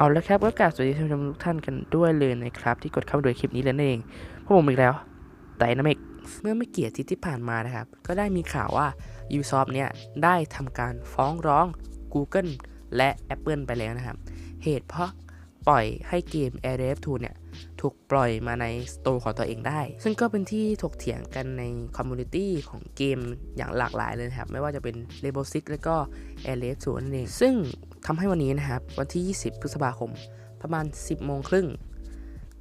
เอาละครับก็กราบสวัสดีท่านผู้ชมทุกท่านกันด้วยเลยนะครับ ที่กดเข้ามาดูคลิปนี้เลยนั่นเองพวกผมอีกแล้วไดนามิกเมื่อไม่เกี่อาทิตย์ที่ผ่านมานะครับ ก็ได้มีข่าวว่า Ubisoft เนี่ยได้ทำการฟ้องร้อง Google และ Apple ไปแล้วนะครับ เหตุเพราะปล่อยให้เกม a r f 2เนี่ยถูกปล่อยมาในสโตร์ของตัวเองได้ ซึ่งก็เป็นที่ถกเถียงกันในคอมมูนิตี้ของเกมอย่างหลากหลายเลยครับ ไม่ว่าจะเป็น Rainbow Six แล้วก็ a r f 2นั่นเอง ซึ่ง ทำให้วันนี้นะครับ วันที่ 20 พฤษภาคม ประมาณ 10 โมงครึ่ง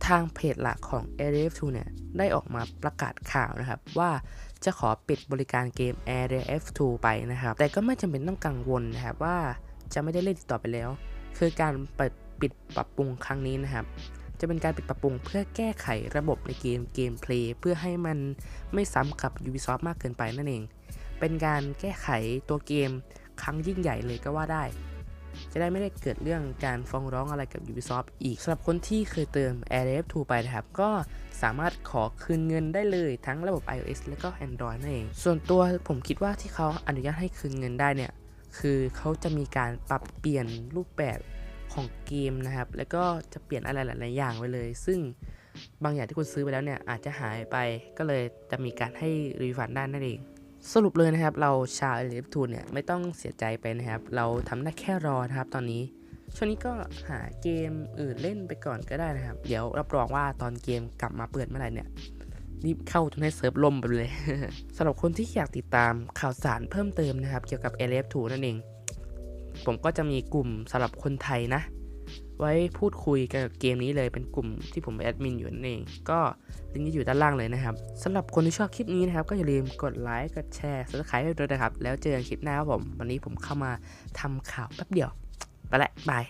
ทางเพจหลักของ a i r f 2เนี่ย ได้ออกมาประกาศข่าวนะครับ ว่าจะขอปิดบริการเกม a i r f 2ไปนะครับ แต่ก็ไม่จำเป็นต้องกังวลนะครับว่าจะไม่ได้เล่นอีกต่อไปแล้ว คือการเปิดปิดปรับปรุงครั้งนี้นะครับ จะเป็นการปิดปรับปรุงเพื่อแก้ไขระบบในเกมเกมเพลย์เพื่อให้มันไม่ซ้ำกับ Ubisoft มากเกินไปนั่นเอง เป็นการแก้ไขตัวเกมครั้งยิ่งใหญ่เลยก็ว่าได้ จะได้ไม่ได้เกิดเรื่องการฟ้องร้องอะไรกับ Ubisoft อีกสำหรับคนที่เคยเติม a i r f 2ไปนะครับ ก็สามารถขอคืนเงินได้เลยทั้งระบบ iOS และก็ Android นั่นเอง ส่วนตัวผมคิดว่าที่เขาอนุญาตให้คืนเงินได้เนี่ย คือเขาจะมีการปรับเปลี่ยนรูปแบบของเกมนะครับ แล้วก็จะเปลี่ยนอะไรหลาย ๆ อย่างไปเลย ซึ่งบางอย่างที่คุณซื้อไปแล้วเนี่ยอาจจะหายไป ก็เลยจะมีการให้รีฟันได้นั่นเอง สรุปเลยนะครับ เราชาวเอลิฟทูเนี่ยไม่ต้องเสียใจไปนะครับ เราทำได้แค่รอนะครับตอนนี้ ช่วงนี้ก็หาเกมอื่นเล่นไปก่อนก็ได้นะครับ เดี๋ยวรับรองว่าตอนเกมกลับมาเปิดเมื่อไหร่เนี่ยรีบเข้าจนให้เซิร์ฟล่มไปเลยสำหรับคนที่อยากติดตามข่าวสารเพิ่มเติมนะครับ เกี่ยวกับ l f 2 นั่นเอง ผมก็จะมีกลุ่มสำหรับคนไทยนะ ไว้พูดคุยกันกับเกมนี้เลยเป็นกลุ่มที่ผมแอดมินอยู่นั่นเอง ก็ลิงก์จะอยู่ด้านล่างเลยนะครับสำหรับคนที่ชอบคลิปนี้นะครับ ก็อย่าลืมกดไลค์กดแชร์ subscribe ให้ด้วยนะครับ แล้วเจอกันคลิปหน้าครับผม วันนี้ผมเข้ามาทำข่าวแป๊บเดียว ไปละบาย